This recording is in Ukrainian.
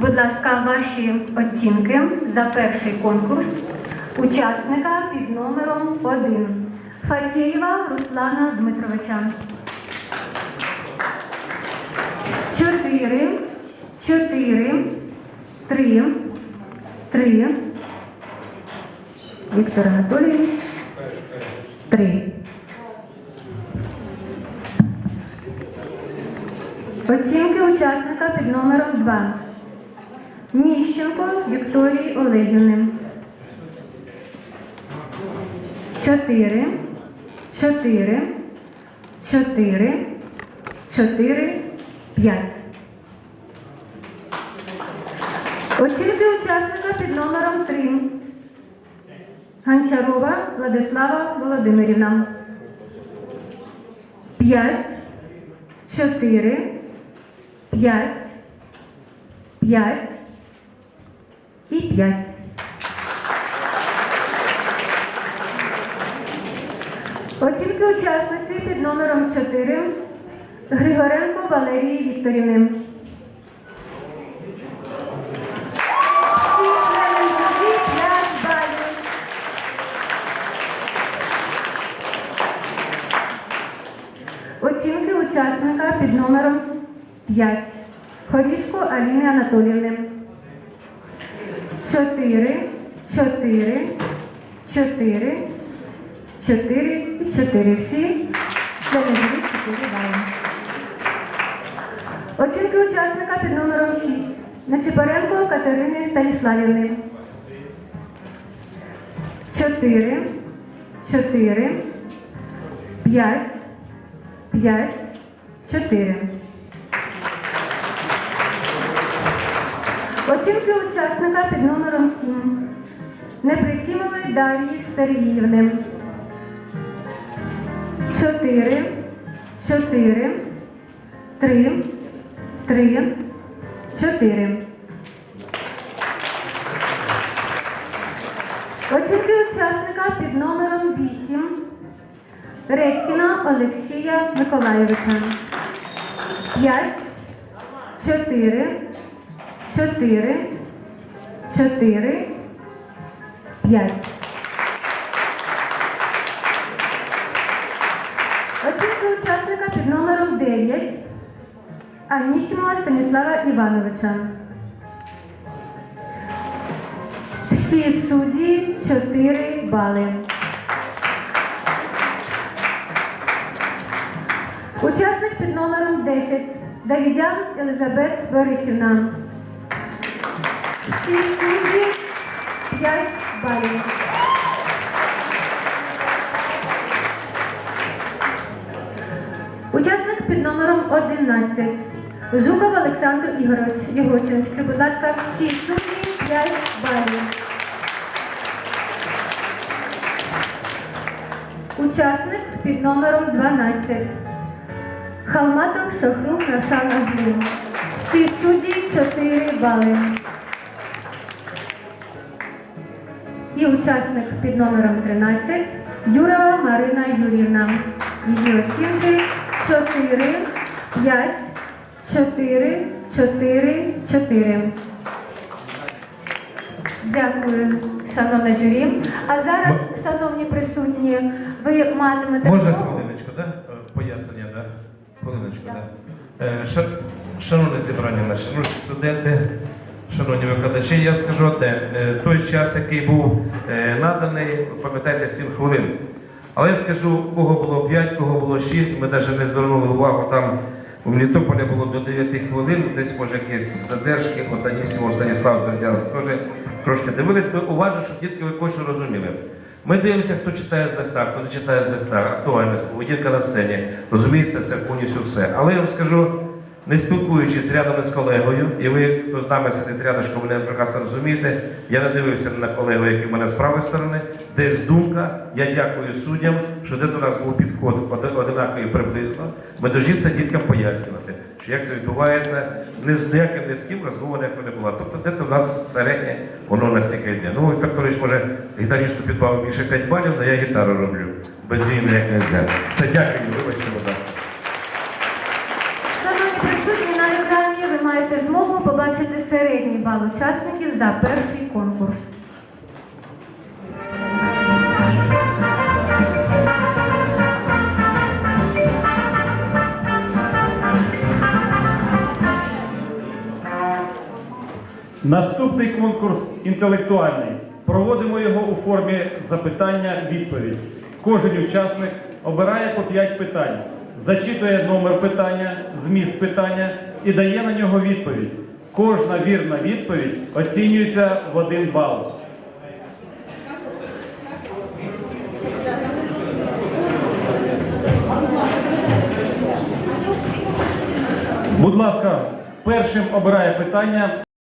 Будь ласка, ваші оцінки за перший конкурс учасника під номером 1 Фатєєва Руслана Дмитровича. Чотири, чотири, три, три. Віктор Анатолійович. Три. Оцінки учасника під номером 2. Міщенко Вікторії Олегівни. 4, 4, 4, 4, 5. Оцінки учасника під номером 3. Гончарова Владислава Володимирівна. 5, 4, 5, 5 і 5. Оцінки учасниці під номером 4 Григоренко Валерії Вікторівни. Всі члени журі 5 балів. Оцінки учасника під номером 5. Хорішко Аліни Анатоліївни. 4, 4, 4, 4 і 4. Всі члени журі 4 бали. Оцінки учасника під номером 6. Нечипаренко Катерини Станіславівни. 4, 4, 5, 5, 4. Оцінки учасника під номером 7. Непритімової Дар'ї Сергіївни. 4, 4, 3, 3, 4. Оцінки учасника під номером 8. Редькіна Олексія Миколайовича. 5, 4, 4, 4, 5. Оцінки учасника під номером 9. Анісімова Станіслава Івановича. Всі судді 4 бали. Учасник під номером 10. Давідян Елизабет Борисівна. Всі судді 5 балів. Учасник під номером 11. Жуков Олександр Ігорович. Оціночки, будь ласка, всі судді 5 балів. Учасник під номером 12. Халматов Шахрук Равшан Аглін. Всі судді 4 бали. І учасник під номером 13 Юрова Марина Юрівна. Її оцінки 4, 5, 4, 4, 4. Дякую, шановне журі. А зараз, шановні присутні, ви матимете Можна хвилиночку, да? Пояснення, да? Хвилиночку, да. Е, Шановне зібрання наші, студенти, шановні викладачі, я скажу одне. Е, Той час, який був е, наданий, ви пам'ятаєте, 7 хвилин. Але я скажу, кого було 5, кого було 6, ми навіть не звернули увагу там. У Мелітополі було до 9 хвилин, десь може якісь задержки, от Анісімов Станіслав Бердянськ теж трошки дивились. Ви уважно, щоб дітки ви кое-що розуміли. Ми дивимося, хто читає з листа, хто не читає з листа, актуальність, поведінка на сцені, розуміється все, повністю все. Але я вам скажу, не спілкуючись рядом з колегою, і ви, хто з нами сидить рядом, мене прекрасно розумієте, я не дивився на колегу, який в мене з правої сторони, десь думка, я дякую суддям, що де до нас був підход одинаковий приблизно. Ми должні це діткам пояснювати, що як це відбувається, не з ніяким не з ким розмова ніякого не була. Тобто де-то в нас середнє, воно настільки йде. Ну, Віктор Павлович, може, гітаристу підбавив більше 5 балів, але я гітару роблю. Без її ніяк не взяти. Все, дякую, вибачте, будь ласка. Маєте змогу побачити середній бал учасників за перший конкурс. Наступний конкурс інтелектуальний. Проводимо його у формі запитання-відповідь. Кожен учасник обирає по 5 питань, зачитує номер питання, зміст питання і дає на нього відповідь. Кожна вірна відповідь оцінюється в один бал. Будь ласка, першим обирає питання